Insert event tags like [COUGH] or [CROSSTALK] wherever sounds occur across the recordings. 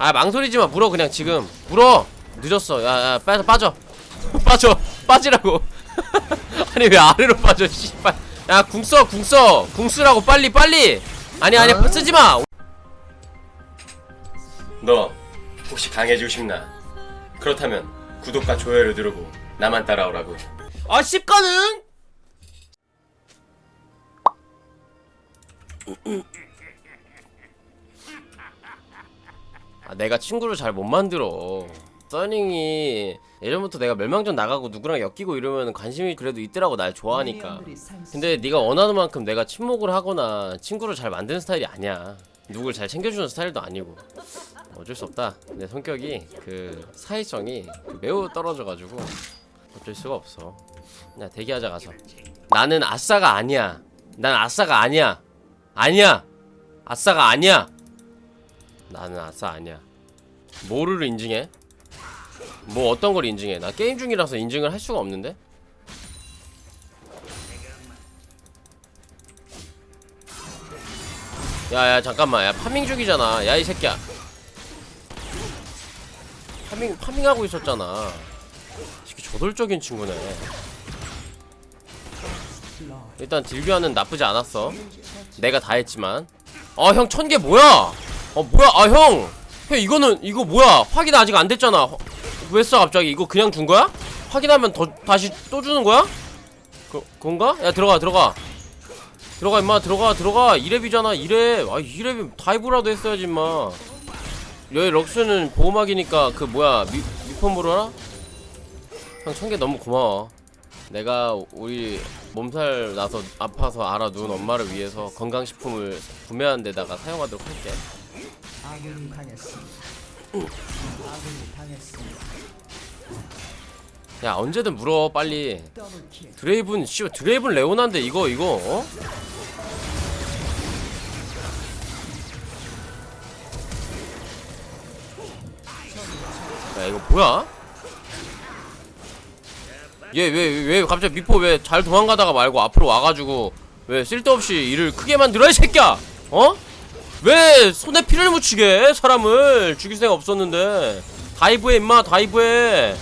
아 망설이지마. 물어 그냥 지금. 물어. 늦었어. 야야 빠져 빠져. [LAUGHS] 빠져. 빠지라고. [LAUGHS] 아니 왜 아래로 빠져 씨발. 야 궁써 궁써. 궁쓰라고. 빨리 빨리. 아니 아니 쓰지마. 너 혹시 강해지고 싶나? 그렇다면 구독과 좋아요를 누르고 나만 따라오라고. 아 씹가능 [LAUGHS] 아, 내가 친구를 잘 못 만들어. 써닝이 예전부터 내가 멸망전 나가고 누구랑 엮이고 이러면 관심이 그래도 있더라고 날 좋아하니까. 근데 네가 원하는 만큼 내가 친목을 하거나 친구를 잘 만드는 스타일이 아니야. 누굴 잘 챙겨주는 스타일도 아니고. 어쩔 수 없다. 내 성격이 그 사회성이 매우 떨어져가지고 어쩔 수가 없어. 야 대기하자 가서. 나는 아싸가 아니야. 난 아싸가 아니야. 아니야. 아싸가 아니야. 나는 아싸 아니야. 뭐를 인증해? 뭐 어떤 걸 인증해? 나 게임 중이라서 인증을 할 수가 없는데? 야야 잠깐만 야 파밍 중이잖아 야 이 새끼야 파밍 파밍하고 있었잖아 이 새끼 저돌적인 친구네 일단 딜교환은 나쁘지 않았어 내가 다 했지만 아형천 개 뭐야 어 뭐야? 아 형! 형 이거는 이거 뭐야? 확인 아직 안 됐잖아. 왜 써 갑자기? 이거 그냥 준 거야? 확인하면 더 다시 또 주는 거야? 그 그건가? 야 들어가 들어가. 들어가 임마. 들어가 들어가. 2렙이잖아 2렙 아 2렙이 다이브라도 했어야지 임마. 여기 럭스는 보호막이니까 그 뭐야 미, 미폰 모르나? 형 천 개 너무 고마워. 내가 우리 몸살 나서 아파서 알아둔 엄마를 위해서 건강식품을 구매한 데다가 사용하도록 할게 아군이 당했습니다. 아군이 당했습니다. 야 언제든 물어 빨리. 드레이븐 씨 드레이븐 레오나인데 이거 이거 어? 야 이거 뭐야? 얘 왜 왜 갑자기 미포 왜 잘 도망가다가 말고 앞으로 와가지고 왜 쓸데없이 일을 크게 만들어 이 새끼야 어? 왜 손에 피를 묻히게 해, 사람을? 죽일 생각 없었는데. 다이브해 임마 다이브해.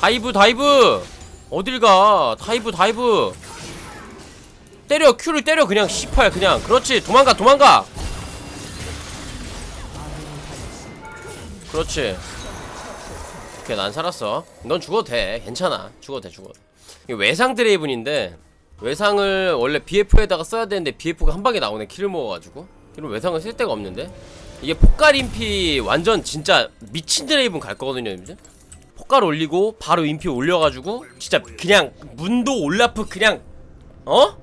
다이브 다이브. 어딜 가? 다이브 다이브. 때려 큐를 때려 그냥 18 그냥. 그렇지 도망가 도망가. 그렇지. 오케이 난 살았어. 넌 죽어도 돼. 괜찮아. 죽어도 돼 죽어도. 이게 외상 드레이븐인데 외상을 원래 BF에다가 써야 되는데 BF가 한 방에 나오네. 킬을 먹어가지고 이런 외상을 쓸 데가 없는데? 이게 폭갈 인피 완전 진짜 미친 드레이븐 갈 거거든요 이제? 폭갈 올리고 바로 인피 올려가지고 진짜 그냥 문도 올라프 그냥 어?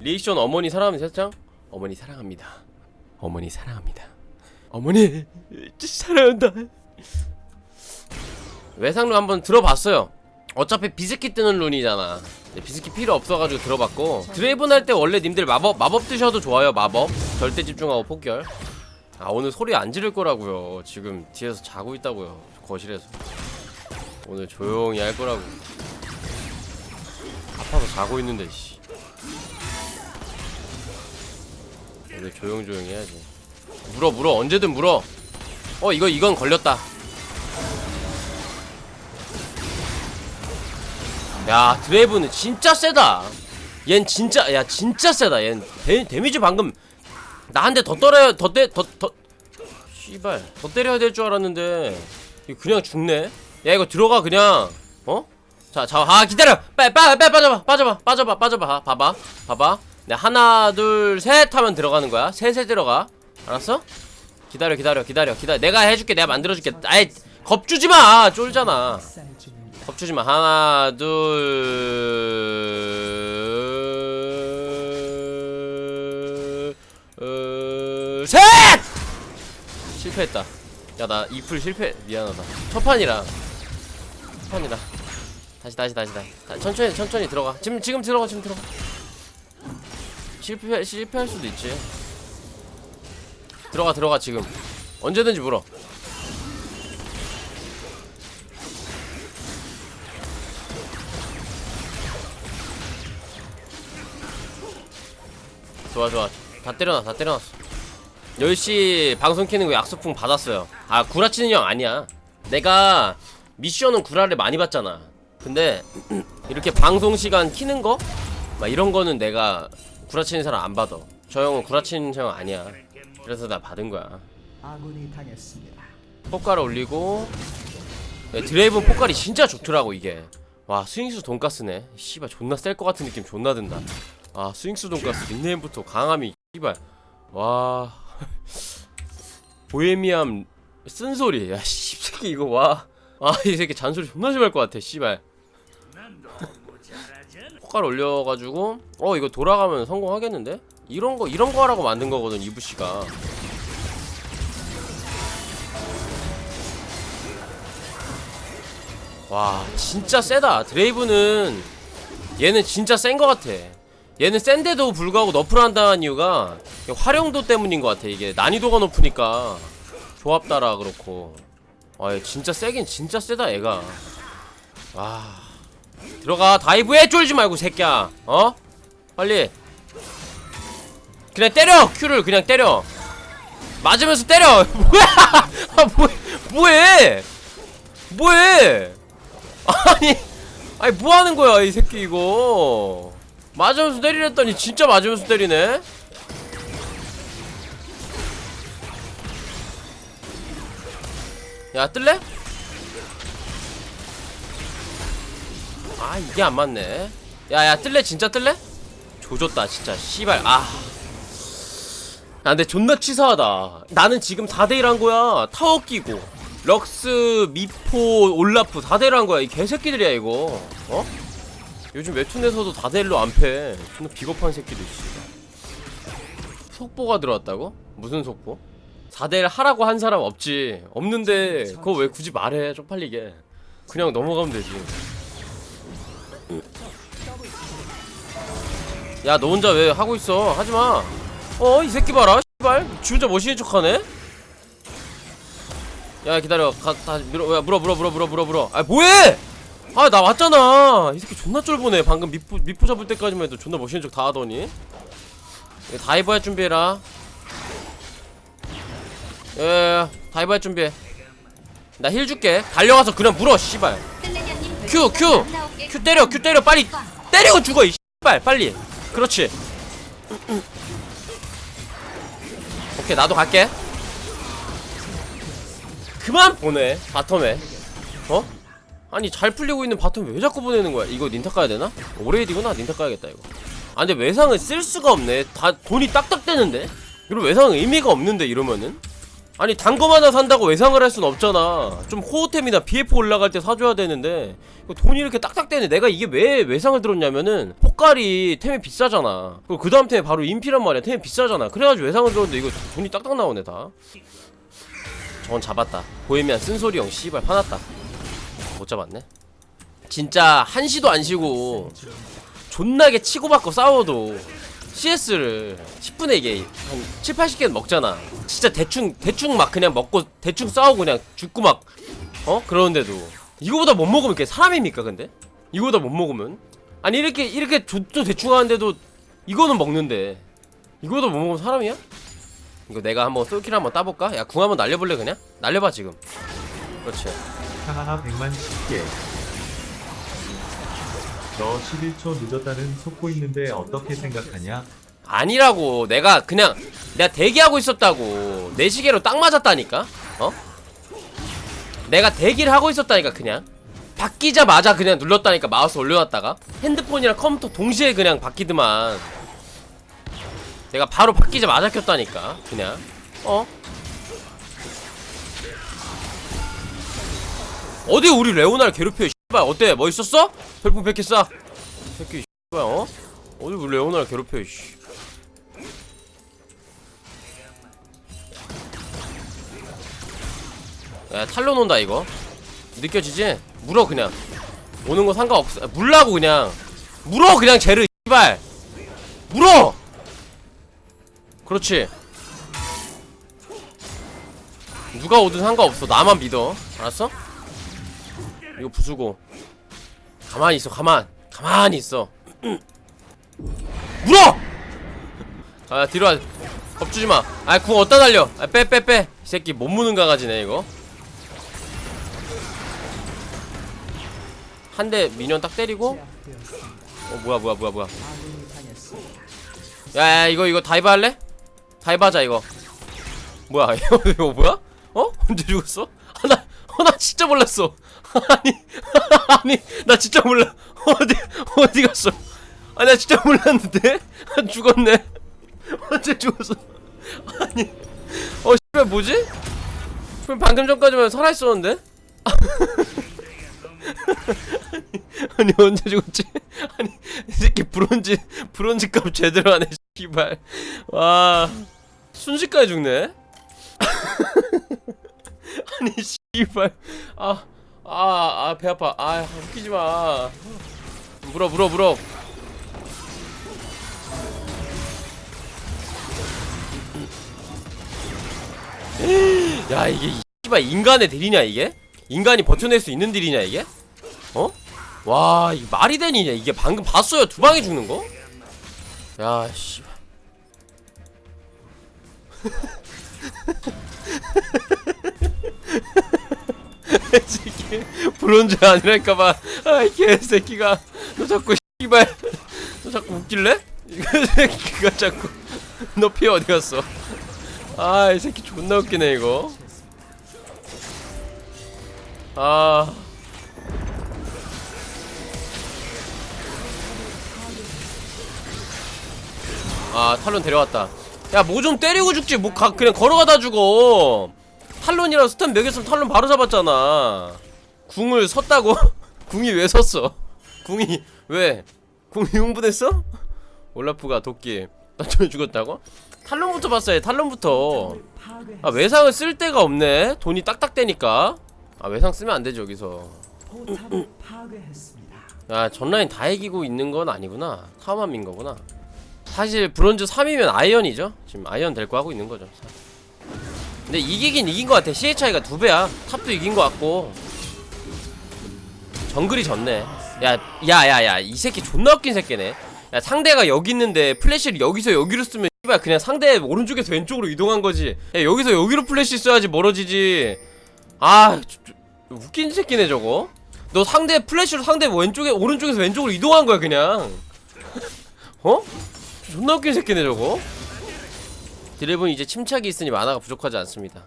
리액션 어머니 사랑하면 세장 어머니 사랑합니다. 어머니 사랑합니다. 어머니 사랑한다. 외상로 한번 들어봤어요 어차피 비스킷 뜨는 룬이잖아. 비스킷 필요 없어가지고 들어봤고 드레이븐 할 때 원래 님들 마법 마법 드셔도 좋아요 마법. 절대 집중하고 폭결 아 오늘 소리 안 지를 거라고요. 지금 뒤에서 자고 있다고요 거실에서. 오늘 조용히 할 거라고. 아파서 자고 있는데 씨. 오늘 조용조용히 해야지. 물어 물어. 언제든 물어. 어 이거 이건 걸렸다 야 드레이브는 진짜 세다. 얜 진짜 야 진짜 세다. 얜 데, 데미지 방금 나한테 더 떨어야 더때더더 씨발 더 때려야 될 줄 알았는데 그냥 죽네? 야 이거 들어가 그냥. 어? 자자아 기다려! 빨리 빨리 빠져봐 빠져봐 빠져봐 빠져봐. 봐봐 봐봐. 네 하나 둘 셋 하면 들어가는 거야. 셋에 들어가. 알았어? 기다려 기다려 기다려 기다려. 내가 해줄게 내가 만들어줄게. 아이 겁주지마! 쫄잖아. 겁주지 마. 하나, 둘, 어, 셋! 실패했다. 야, 나 이풀 실패. 미안하다. 첫 판이라. 첫 판이라. 다시, 다시, 다시, 다시. 다- 천천히, 천천히 들어가. 지금, 지금 들어가, 지금 들어가. 실패, 실패할 수도 있지. 들어가, 들어가, 지금. 언제든지 물어. 좋아 좋아. 다 때려놔 다 때려놨어. 10시 방송 키는 거 약속풍 받았어요. 아 구라치는 형 아니야. 내가 미션은 구라를 많이 받잖아. 근데 이렇게 방송 시간 키는 거? 막 이런 거는 내가 구라치는 사람 안 받아. 저 형은 구라치는 형 아니야. 그래서 나 받은 거야. 아군이 당했습니다. 포카를 올리고 네, 드레이븐 포칼이 진짜 좋더라고 이게. 와 스윙스 돈가스네. 씨발 존나 셀 것 같은 느낌 존나 든다 아 스윙스 돈가스 닉네임부터 강함이 씨발. 와. [LAUGHS] 보헤미안 쓴소리. 야 씨새끼 이거 와아이 새끼 잔소리 존나 심할 것 같아 씨발. 포칼 올려가지고 어 이거 돌아가면 성공하겠는데? 이런 거 이런 거 하라고 만든 거거든 이부 씨가. 와 진짜 세다. 드레이브는 얘는 진짜 센 거 같아 얘는 센데도 불구하고 너프를 한다는 이유가 활용도 때문인 것 같아. 이게 난이도가 높으니까 조합 따라 그렇고. 아얘 진짜 세긴 진짜 세다 얘가. 와 들어가. 다이브해 쫄지 말고 새끼야. 어? 빨리. 그냥 때려! 큐를 그냥 때려. 맞으면서 때려! [LAUGHS] 뭐야! 아 뭐, 뭐해? 뭐해? 아니 아니 뭐 하는 거야 이 새끼 이거 맞으면서 때리랬더니 진짜 맞으면서 때리네 야 뜰래? 아 이게 안 맞네 야야 뜰래 진짜 뜰래? 조졌다 진짜 씨발 아 아, 근데 존나 치사하다. 나는 지금 4대1 한 거야. 타워 끼고. 럭스, 미포, 올라프 4대1 한 거야. 이 개새끼들이야, 이거. 어? 요즘 웹툰에서도 4대1로 안 패. 존나 비겁한 새끼들, 씨. 속보가 들어왔다고? 무슨 속보? 4대1 하라고 한 사람 없지. 없는데, 그거 왜 굳이 말해, 쪽팔리게. 그냥 넘어가면 되지. 야, 너 혼자 왜 하고 있어? 하지 마. 어, 이 새끼 봐라. 씨발. 지 혼자 멋있는 척하네. 야, 기다려. 가, 다 밀어. 야, 물어, 물어, 물어, 물어, 물어, 물어. 아, 뭐해? 아, 나 왔잖아. 이 새끼 존나 쫄보네. 방금 미포 미포 잡을 때까지만 해도 존나 멋있는 척 다 하더니. 할 준비해라. 예, 다이브 할 준비해. 나 힐 줄게. 달려가서 그냥 물어, 씨발. 큐, 큐. 큐 때려, 큐 때려. 빨리 때리고 죽어, 이 씨발. 빨리. 그렇지. 오케이 나도 갈게 그만 보내 바텀에 어? 아니 잘 풀리고 있는 바텀 왜 자꾸 보내는 거야? 이거 닌타 까야 되나? 오레이디구나? 닌타 까야겠다 이거. 아 근데 외상을 쓸 수가 없네. 다 돈이 딱딱 되는데? 이런 외상은 의미가 없는데 이러면은? 아니 단검 하나 산다고 외상을 할 순 없잖아. 좀 호호템이나 BF 올라갈 때 사줘야 되는데 돈이 이렇게 딱딱 되네. 내가 이게 왜 외상을 들었냐면은 폭갈이 템이 비싸잖아. 그리고 그 다음 템이 바로 인피란 말이야. 템이 비싸잖아. 그래가지고 외상을 들었는데 이거 돈이 딱딱 나오네 다. 저건 잡았다. 보헤미안 쓴소리 형 씨발 화났다 못 잡았네 진짜 한시도 안 쉬고 존나게 치고받고 싸워도 CS를 10분에 이게 한 7, 80개는 먹잖아 진짜 대충 대충 막 그냥 먹고 대충 싸우고 그냥 죽고 막 어? 그러는데도 이거보다 못 먹으면 그게 사람입니까 근데? 이거보다 못 먹으면? 아니 이렇게 이렇게 족도 대충 하는데도 이거는 먹는데 이거보다 못 먹으면 사람이야? 이거 내가 한번 솔킬 한번 따볼까? 야 궁 한번 날려볼래 그냥? 날려봐 지금 그렇지 하하하 100만 10개. 너 11초 늦었다는 속고 있는데 어떻게 생각하냐? 아니라고. 내가 그냥 내가 대기하고 있었다고. 내 시계로 딱 맞았다니까? 어? 내가 대기를 하고 있었다니까 그냥. 바뀌자마자 그냥 눌렀다니까 마우스 올려놨다가. 핸드폰이랑 컴퓨터 동시에 그냥 바뀌더만. 내가 바로 바뀌자마자 켰다니까 그냥. 어? 어디 우리 레오나를 괴롭혀 이 씨발. 어때? 멋있었어? 별풍 100개 쏴 새끼 씨발 어? 어디 우리 레오나를 괴롭혀 이씨. 야 탈로 논다 이거. 느껴지지? 물어 그냥. 오는 거 상관없어 아, 물라고 그냥. 물어 그냥 쟤를 씨발. 물어! 그렇지. 누가 오든 상관없어. 나만 믿어. 알았어? 이거 부수고 가만히 있어 가만 가만히 있어 물어! 아 뒤로 와 겁주지마 아이 궁 어디다 달려 아, 빼 빼빼 이 새끼 못 무는 강아지네 이거 한 대 미니언 딱 때리고. 어 뭐야 뭐야 뭐야 뭐야. 야야 이거 이거 다이브 할래? 다이브 하자 이거 뭐야 이거, [LAUGHS] 이거 뭐야? 어? 언제 죽었어? 아, 나, 어, 나 진짜 몰랐어 [LAUGHS] 아니 [LAUGHS] 아니 나 진짜 몰라. 어디 어디 갔어? 아니 나 진짜 몰랐는데? [LAUGHS] 죽었네. 언제 죽었어? 아니 어 씨발 뭐지? 씨발 방금 전까지만 살아 있었는데? 아니 언제 죽었지? 아니 이 새끼 브론즈 브론즈 값 제대로 하네 씨발. 와 순식간에 죽네? 아니 씨발. 아 아 아 배 아파 아 웃기지 마 물어 물어 물어 [GASPS] 야 이게 이 씨발 인간의 딜이냐 이게 인간이 버텨낼 수 있는 딜이냐 이게 어? 와, 이 말이 되니냐? 이게 방금 봤어요. 두 방에 죽는 거? 야, 씨. [LAUGHS] 새끼 브론즈 아니랄까봐. 아이 개새끼가. 너 자꾸 씨발. 너 자꾸 웃길래? 이거 새끼가 자꾸. 너 피 어디 갔어? 아 이 새끼 존나 웃기네 이거. 아. 아 탈론 데려왔다. 야 뭐 좀 때리고 죽지. 뭐 가, 그냥 걸어가다 죽어 탈론이랑 스턴 먹였으면 탈론 바로 잡았잖아 궁을 섰다고? [LAUGHS] 궁이 왜 섰어? 궁이 왜? 궁이 흥분했어? 올라프가 도끼 나중에 죽었다고? 탈론부터 봤어야 탈론부터. 아 외상을 쓸 데가 없네 돈이 딱딱대니까 아 외상 쓰면 안 되지 여기서. 야 전라인 다 이기고 있는 건 아니구나 타워만 민 거구나 사실 브론즈 3이면 아이언이죠 지금 아이언 될 거 하고 있는 거죠 근데 이기긴 이긴 거 같아. CHI가 두 배야. 탑도 이긴 거 같고. 정글이 졌네. 야 야야야. 이 새끼 존나 웃긴 새끼네. 야 상대가 여기 있는데 플래시를 여기서 여기로 쓰면 씨발 그냥 상대 오른쪽에서 왼쪽으로 이동한 거지. 야 여기서 여기로 플래시 써야지 멀어지지. 아 저- 저- 웃긴 새끼네 저거. 너 상대 플래시로 상대 왼쪽에 오른쪽에서 왼쪽으로 이동한 거야 그냥. [LAUGHS] 어? 존나 웃긴 새끼네 저거 드래곤 이제 침착이 있으니 만화가 부족하지 않습니다.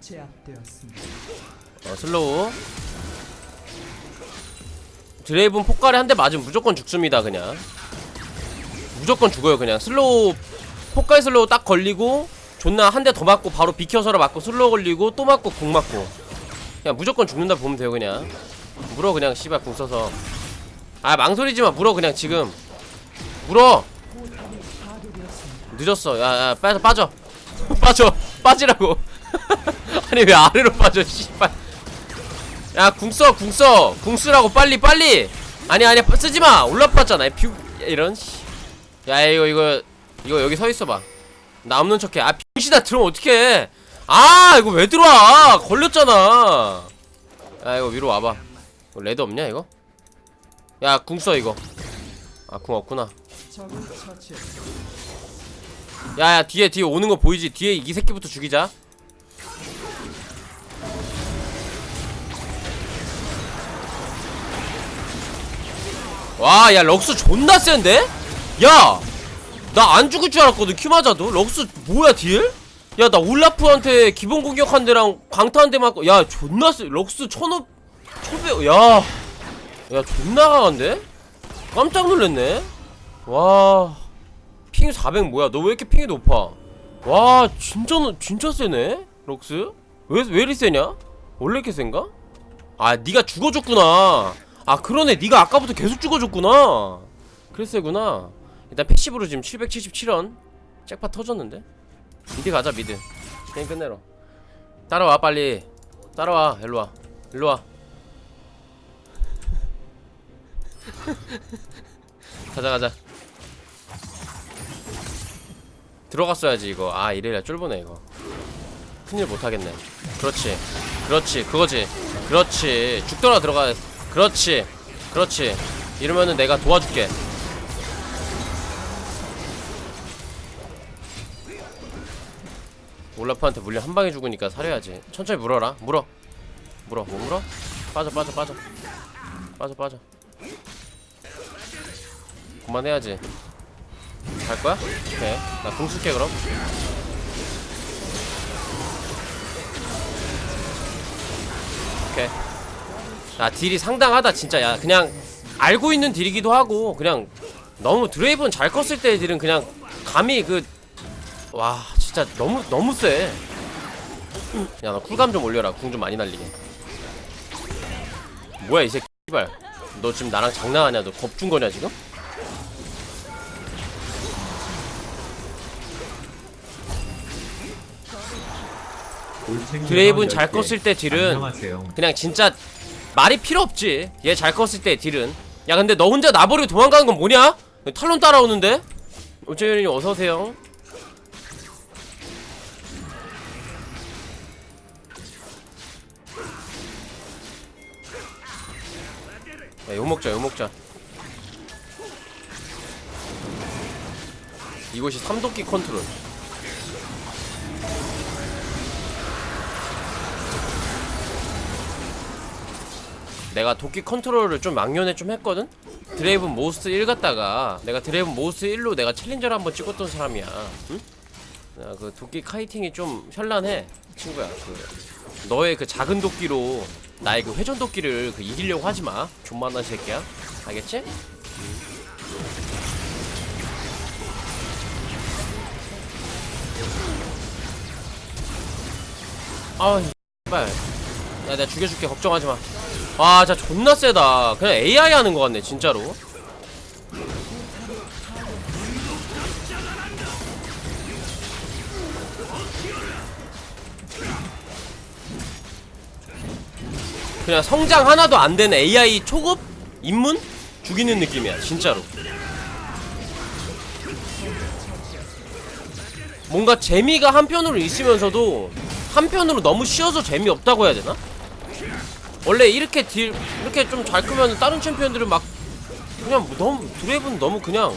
제압되었습니다. 어, 슬로우. 드레이븐 폭발에 한 대 맞으면 무조건 죽습니다 그냥. 무조건 죽어요 그냥. 슬로우 폭발 슬로우 딱 걸리고 존나 한 대 더 맞고 바로 비켜서라 맞고 슬로우 걸리고 또 맞고 궁 맞고. 그냥 무조건 죽는다 보면 돼요 그냥. 물어 그냥 씨발 궁 써서. 아 망설이지마. 물어 그냥 지금. 물어 포탑이 파괴되었습니다. 늦었어. 야야 빠져 빠져. 빠져. 빠지라고. [LAUGHS] 아니 왜 아래로 빠져 씨발. 야 궁써 궁써. 궁쓰라고. 빨리 빨리. 아니 아니 쓰지마. 올라팠잖아. 뷰 이런 씨. 야 이거 이거 이거 여기 서 있어봐. 나 없는 척해. 아 병신아 들어오면 어떡해. 아 이거 왜 들어와? 걸렸잖아. 야 이거 위로 와봐. 이거 레드 없냐 이거? 야 궁 써 이거. 아 궁 없구나. 야야 뒤에 뒤에 오는 거 보이지? 뒤에 이 새끼부터 죽이자 와 야 럭스 존나 센데? 야! 나 안 죽을 줄 알았거든 큐 맞아도 럭스 뭐야 딜? 야 나 올라프한테 기본 공격 한 대랑 광타 한 대 맞고 야 존나 세 럭스 천오 초배 야! 야 존나 강한데? 깜짝 놀랐네 와... 핑400 뭐야? 너 왜 이렇게 핑이 높아? 와 진짜 너- 진짜 세네 럭스? 왜 왜 이리 세냐? 원래 이렇게 센가? 아 네가 죽어줬구나. 아 그러네 네가 아까부터 계속 죽어줬구나. 그래서 세구나. 일단 패시브로 지금 777원 잭팟 터졌는데 미드 가자 미드 게임 끝내러 따라와 빨리 따라와 일로와 일로와 [LAUGHS] 가자 가자 들어갔어야지 이거. 아 이래라 쫄보네 이거. 큰일 못하겠네. 그렇지. 그렇지. 그거지. 그렇지. 죽더라 들어가. 그렇지. 그렇지. 이러면은 내가 도와줄게. 올라프한테 물려 한 방에 죽으니까 사려야지. 천천히 물어라. 물어. 물어. 못 물어? 빠져 빠져 빠져. 빠져 빠져. 그만해야지 갈 거야? 오케이 나궁 쓸게 그럼 오케이 야 딜이 상당하다 진짜 야 그냥 알고 있는 딜이기도 하고 그냥 너무 드레이븐 잘 컸을 때 딜은 그냥 감히 그 와 진짜 너무 너무 쎄. 야나 쿨감 좀 올려라 궁 좀 많이 날리게. 뭐야 이 새끼 발. 너 지금 나랑 장난하냐? 너 겁준 거냐 지금? 드레이븐 잘 10개. 껐을 때 딜은. 그냥 진짜 말이 필요 없지. 얘 잘 컸을 때 딜은. 야 근데 너 혼자 나버리고 도망가는 건 뭐냐? 탈론 따라오는데? 오재현이 어서 오세요. 야, 욕 먹자, 욕 먹자. 이곳이 삼도끼 컨트롤. 내가 도끼 컨트롤을 좀 막년에 좀 했거든? 드레이븐 모스트 1 갔다가 내가 드레이븐 모스트 1로 내가 챌린저를 한번 찍었던 사람이야 응? 야, 그 도끼 카이팅이 좀 현란해 친구야 그 너의 그 작은 도끼로 나의 그 회전 도끼를 그 이기려고 하지마 존만한 새끼야 알겠지? 아 빨. 야 내가 죽여줄게 걱정하지마 와 진짜 존나 세다. 그냥 AI 하는 거 같네 진짜로. 그냥 성장 하나도 안 된 AI 초급 입문? 죽이는 느낌이야 진짜로. 뭔가 재미가 한편으로 있으면서도 한편으로 너무 쉬워서 재미없다고 해야 되나? 원래 이렇게 딜 이렇게 좀 잘 크면 다른 챔피언들은 막 그냥 뭐 너무 드랩은 너무 그냥.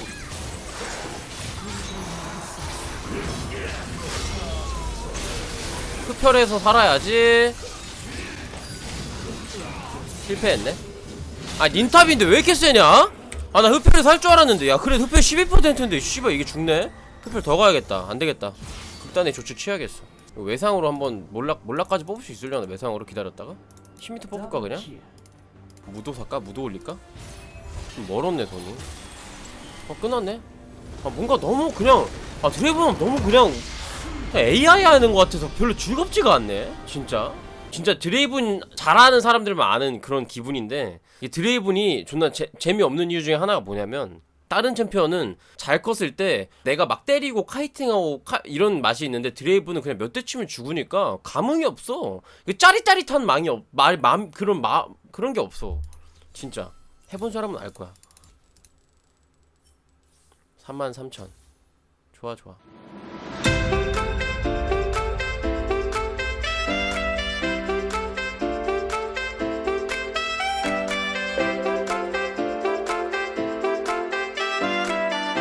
흡혈해서 살아야지. 실패했네. 아 닌탑인데 왜 이렇게 세냐? 아 나 흡혈에서 살줄 알았는데. 야 그래 흡혈 12%인데. 씨발 이게 죽네? 흡혈 더 가야겠다. 안되겠다. 극단의 조치 취하겠어. 외상으로 한번 몰락 몰락까지 뽑을 수 있으려나 외상으로 기다렸다가 10m 뽑을까 그냥? 무도 살까? 무도 올릴까? 좀 멀었네 돈이 어 끝났네 아 뭔가 너무 그냥 아 드래곤은 너무 그냥 AI 하는 것 같아서 별로 즐겁지가 않네 진짜 진짜 드레이븐 잘하는 사람들만 아는 그런 기분인데 이 드레이븐이 존나 재, 재미없는 이유 중에 하나가 뭐냐면 다른 챔피언은 잘 컸을 때 내가 막 때리고 카이팅하고 카- 이런 맛이 있는데 드레이븐은 그냥 몇 대 치면 죽으니까 감흥이 없어. 그 짜릿짜릿한 망이 없, 말, 맘, 그런 마, 그런 게 없어. 진짜. 해본 사람은 알 거야. 33,000 좋아 좋아